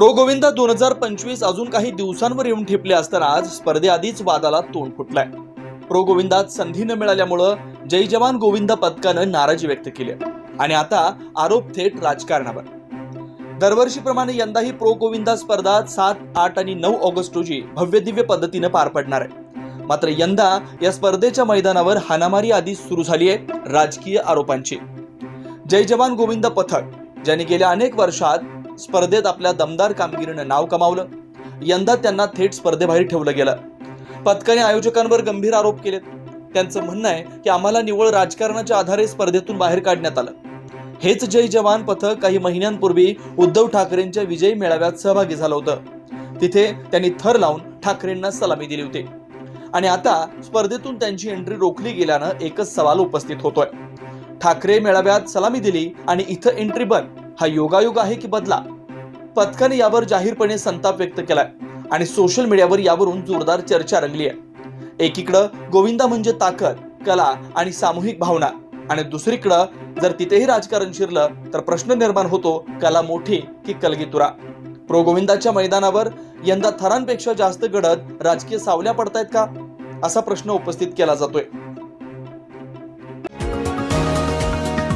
Pro Govinda दोन हजार पंचवीस अजून काही दिवसांवर येऊन ठेपले असताना आज स्पर्धेआधीच वादाला तोंड फुटलंय. प्रो गोविंदात संधी न मिळाल्यामुळं जय जवान गोविंदा पथकानं नाराजी व्यक्त केली आणि आता आरोप थेट राजकारणावर. दरवर्षीप्रमाणे यंदाही प्रो गोविंदा स्पर्धा सात आठ आणि नऊ ऑगस्ट रोजी भव्य दिव्य पद्धतीनं पार पडणार आहे. मात्र यंदा या स्पर्धेच्या मैदानावर हानामारी आधी सुरू झाली आहे राजकीय आरोपांची. जय जवान गोविंद पथक ज्यांनी गेल्या अनेक वर्षात स्पर्धेत आपल्या दमदार कामगिरीनं नाव कमावलं. यंदा त्यांना थेट स्पर्धेबाहेर ठेवलं गेलं. पथकाने आयोजकांवर गंभीर आरोप केलेत. त्यांचं म्हणणं आहे की आम्हाला निव्वळ राजकारणाच्या आधारे स्पर्धेतून बाहेर काढण्यात आलं. हेच जय जवान पथक काही महिन्यांपूर्वी उद्धव ठाकरेंच्या विजयी मेळाव्यात सहभागी झालं होतं. तिथे त्यांनी थर लावून ठाकरेंना सलामी दिली होती. आणि आता स्पर्धेतून त्यांची एंट्री रोखली गेल्यानं एकच सवाल उपस्थित होतोय. ठाकरे मेळाव्यात सलामी दिली आणि इथं एंट्री बंद. हा योगायोग आहे की बदला? पथकाने यावर जाहीरपणे संताप व्यक्त केलाय आणि सोशल मीडियावर यावरून जोरदार चर्चा रंगली आहे. एकीकडं गोविंदा म्हणजे ताकद कला आणि सामूहिक भावना आणि दुसरीकडं जर तिथेही राजकारण शिरलं तर प्रश्न निर्माण होतो कला मोठी की कलगीतुरा. प्रो गोविंदाच्या मैदानावर यंदा थरांपेक्षा जास्त घडत राजकीय सावल्या पडतायत का? असा प्रश्न उपस्थित केला जातोय.